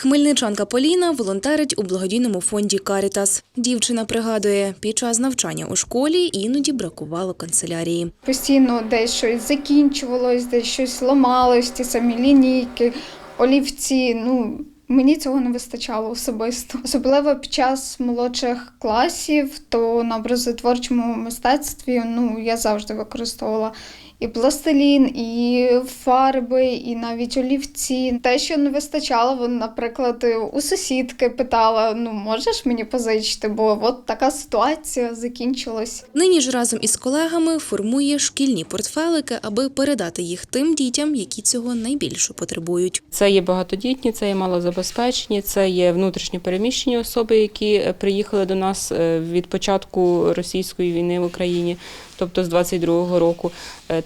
Хмельничанка Поліна волонтерить у благодійному фонді Карітас. Дівчина пригадує, під час навчання у школі іноді бракувало канцелярії. Постійно десь щось закінчувалось, десь щось ламалось, ті самі лінійки, олівці. Ну, мені цього не вистачало особисто. Особливо під час молодших класів, то на образотворчому мистецтві ну, я завжди використовувала і пластилін, і фарби, і навіть олівці. Те, що не вистачало, вон, наприклад, у сусідки питала: ну можеш мені позичити, бо от така ситуація закінчилась. Нині ж разом із колегами формує шкільні портфелики, аби передати їх тим дітям, які цього найбільше потребують. Це є багатодітні, це є малозабезпечені, це є внутрішньо переміщені особи, які е, приїхали до нас е, від початку російської війни в Україні, тобто з 22-го року.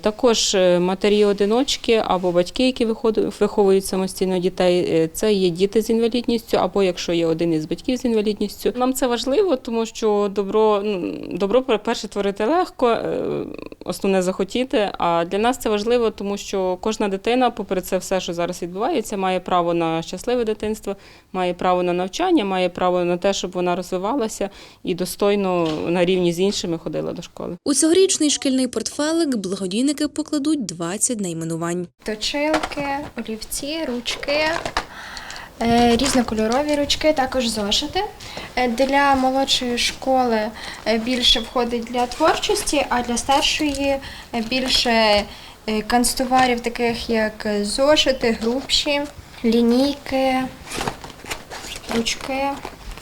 Також е, матері-одиночки або батьки, які виховують самостійно дітей. Е, Це є діти з інвалідністю, або якщо є один із батьків з інвалідністю. Нам це важливо, тому що добро, добро перше творити легко, е, основне захотіти. А для нас це важливо, тому що кожна дитина, попри це все, що зараз відбувається, має право на щасливе дитинство, має право на навчання, має право на те, щоб вона розвивалася і достойно на рівні з іншими ходила до школи. У цьогорічний шкільний портфелик благодійники покладуть 20 найменувань. точилки, олівці, ручки, різнокольорові ручки, також зошити. Е, Для молодшої школи е, більше входить для творчості, а для старшої е, більше е, канцтоварів, таких як зошити, грубші, лінійки, ручки,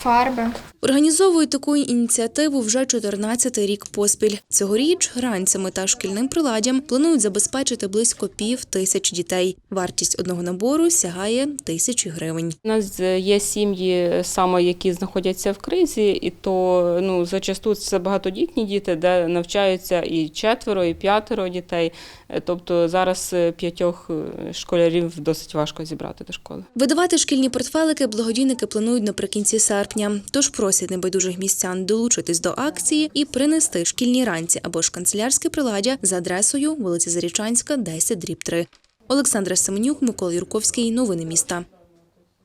фарби. Організовують таку ініціативу вже 14-й рік поспіль. Цьогоріч гранцями та шкільним приладдям планують забезпечити близько пів тисяч дітей. Вартість одного набору сягає тисячі гривень. У нас е, є сім'ї саме, які знаходяться в кризі, і то ну зачасту це багатодітні діти, де навчаються і четверо, і п'ятеро дітей. Е, Тобто зараз е, п'ятьох школярів досить важко зібрати до школи. Видавати шкільні портфелики благодійники планують наприкінці серпня. Тож просять небайдужих містян долучитись до акції і принести шкільні ранці або ж канцелярське приладдя за адресою вулиця Зарічанська, 10 дріб 3. Олександра Семенюк, Микола Юрковський. Новини міста.